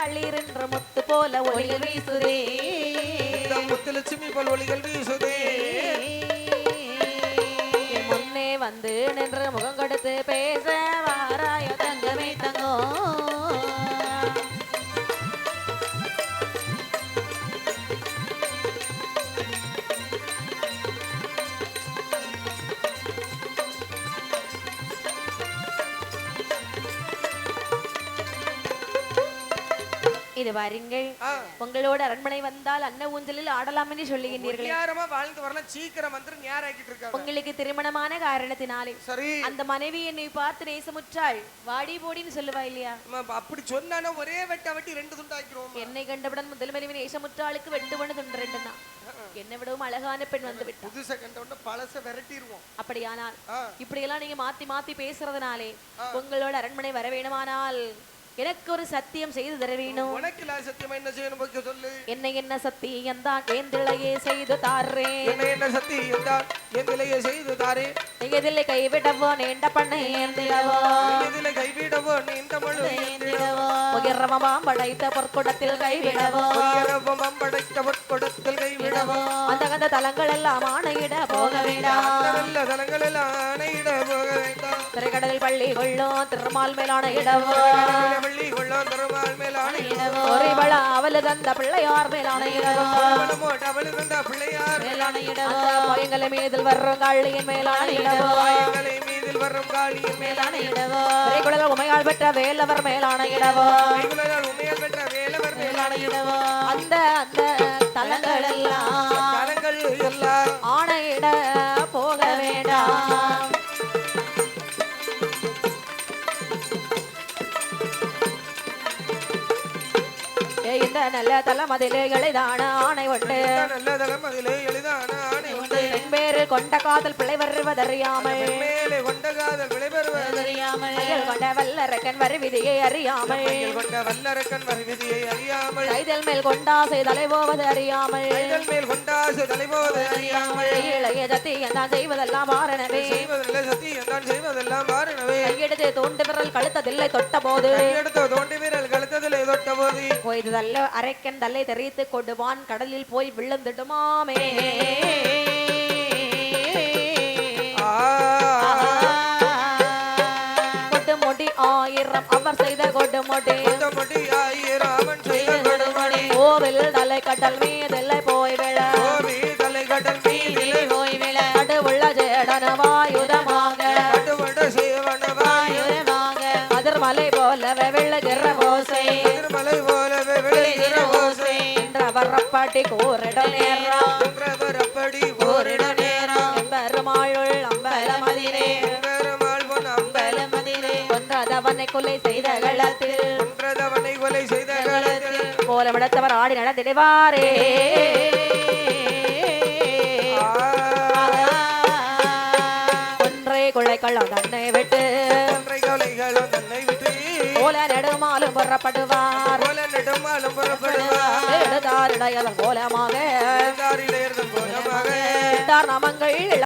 பள்ளிரென்ற முத்து போல ஒளிகள் வீசுதே. முத்துலட்சுமி போல் ஒளிகள் வீசுதே. முன்னே வந்து நின்று முகம் கொடுத்து பேச இது வாருங்கள். உங்களோட அரண்மனை வந்தால் அன்ன ஊஞ்சலில் ஆடலாம் என்று சொல்லுகின்றீர்களே வாழ்ந்து வரலாம் சீக்கிரம் வந்து நேராக்கிட்டு இருக்காங்க உங்களுக்கு திருமணமான காரணத்தினாலே. சரி. அந்த மனைவி என்னை பார்த்து நேசமுற்றாள். வாடி போடின்னு சொல்லுவா இல்லையா? அப்படி சொன்னானே ஒரே வெட்ட வெட்டி ரெண்டு துண்டாக்கிறோம் என்னை கண்டவுடன் முதல் மனைவி நேசமுற்றாளுக்கு வெண்டு ஒன்று துண்டு ரெண்டு தான் என்னை விடவும் அழகான பெண் வந்து விட்டான் புதுசை கண்ட உடனே பழச விரட்டிடுவோம். அப்படியானால். இப்படியெல்லாம் நீங்க மாத்தி மாத்தி பேசுறதுனாலே உங்களோட அரண்மனை வர வேணுமானால் எனக்கு ஒரு சத்தியம் செய்து தர வேணும். உனக்கு இல்ல சத்தியமா என்ன செய்யணும் பக்கம் சொல்லு. என்ன என்ன சத்தியம் தான் ஏந்திழையே செய்து தாரேன். என்ன என்ன சத்தியம் தான் நிலையை செய்து தாரே எதிலே கைவிடவோ நீண்ட பண்ண ஏந்திடவோ. இதில் கைவிடவோ நீண்ட மழு உயர்ரமமாம் படைத்த பொற்குடத்தில் கைவிடவோ. உயரவம் அம்படைத்த பொற்கொடத்தில் கைவிடவோ. அந்த அந்த தலங்கள் எல்லாம் ஆணையிட போக வேண்டாம் நல்ல தலங்களில் ஆணையிட போக வேண்டாம் திரைக்கடலில் பள்ளி கொள்ளும் திருமால் மேலான இடவோ அவள ஒரு அவளு தந்த பிள்ளையார் மேலான அவளு தந்த பிள்ளையார் அந்த பயங்கல மீதில் வர்றோம் காளியின் மேலான எங்களை மீதில் வரும் காளியின் மேலான இடவோ உமையால் பெற்ற வேலவர் மேலான இடவோ உமையால் பெற்ற வேலவர் மேலான இடவோ அந்த அந்த தலங்கள் எல்லாம் தலங்கள் எல்லாம் இந்த நல்ல தலமதிலே எளிதான ஆணை உண்டு நல்ல தலம் அதிலே எளிதான ஆணை உண்டு பெண் பேரு கொண்ட காதல் பிள்ளை வருவதறியாமல் மேலே கொண்ட காதல் விளைபெறுவது கையில் கொண்ட வல்லரக்கன் வருவிதியை அறியாமல் கொண்ட வல்லரக்கன் மறுவிதியை அறியாமல் கைதல் மேல் கொண்டாசை தலை போவது அறியாமல் கைகள் மேல் கொண்டாசு தலைபோது அறியாமல் இளைய சத்தியம் தான் செய்வதெல்லாம் மாறனவே செய்வதில்லை சத்தியம் தான் செய்வதெல்லாம் மாறினவே கையெடுத்து தோண்டு விரல் கழுத்ததில்லை தொட்ட போது கையெடுத்த தோண்டி வீரல் தொட்ட கொய்து தல்ல அரைக்கன் தல்லை தெரித்து கொடுவான். கடலில் போய் விழுந்துடுமாமே கொட்டு முடி ஆயிரம் அவர் செய்த கொட்டு முடி கொண்டமுடி ஆயிரம் அவன் செய்த கொடுமணி கோவில் தலை கடல் மீதில்லை போய் விழ. கோவி தலை கடல் மீதிலே போய் விழ. நடுவுள்ள ஜேடனவாயுதமாக கட்டுவட சேவனவாய் அதிர்மலை போலவே விழுகிற ஓசை வரப்பாட்டி கூறிட நேரம். அப்படி ஓரிட நேரம். பெருமாளுள் அம்பலமதிரே பெருமாள் பொன் அம்பலம் கொன்றதவனை கொலை செய்த களத்தில். ஒன்றதவனை கொலை செய்த காலத்தில் கோலமிடத்தவர் ஆடி நடந்திடுவாரே ஒன்றை குழைக்களம் தன்னை விட்டு. ஒன்றை கொலைகளும் தன்னை விட்டு கோல நெடுமாலும் புறப்படுவார். போல நெடுமாலும் புறப்படுவார். கோலமாக. கோலமாக. நாமங்கள்